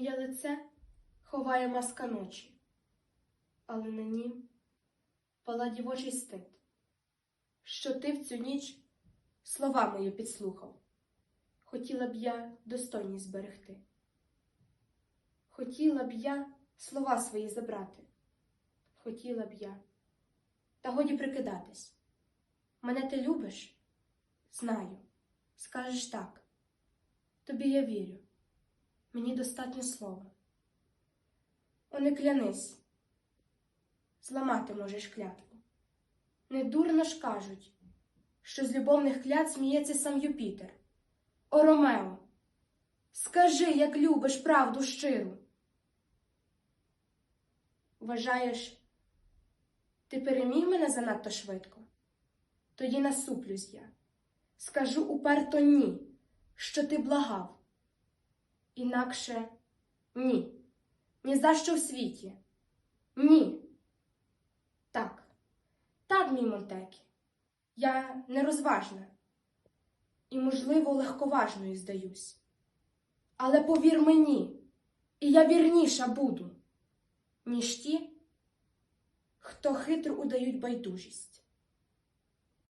Моє лице ховає маска ночі, але на нім пала дівочий стид, що ти в цю ніч слова мої підслухав. Хотіла б я достойність зберегти. Хотіла б я слова свої забрати. Хотіла б я. Та годі прикидатись. Мене ти любиш? Знаю. Скажеш так. Тобі я вірю. Мені достатньо слова. О, не клянись. Зламати можеш клятву. Не дурно ж кажуть, що з любовних клят сміється сам Юпітер. О, Ромео, скажи, як любиш правду щиру. Вважаєш, ти переміг мене занадто швидко? Тоді насуплюсь я. Скажу уперто ні, що ти благав. Інакше ні. Ні за що в світі. Ні. Так, так, мій Монтекі. Я нерозважна і, можливо, легковажною здаюсь. Але повір мені, і я вірніша буду, ніж ті, хто хитро удають байдужість.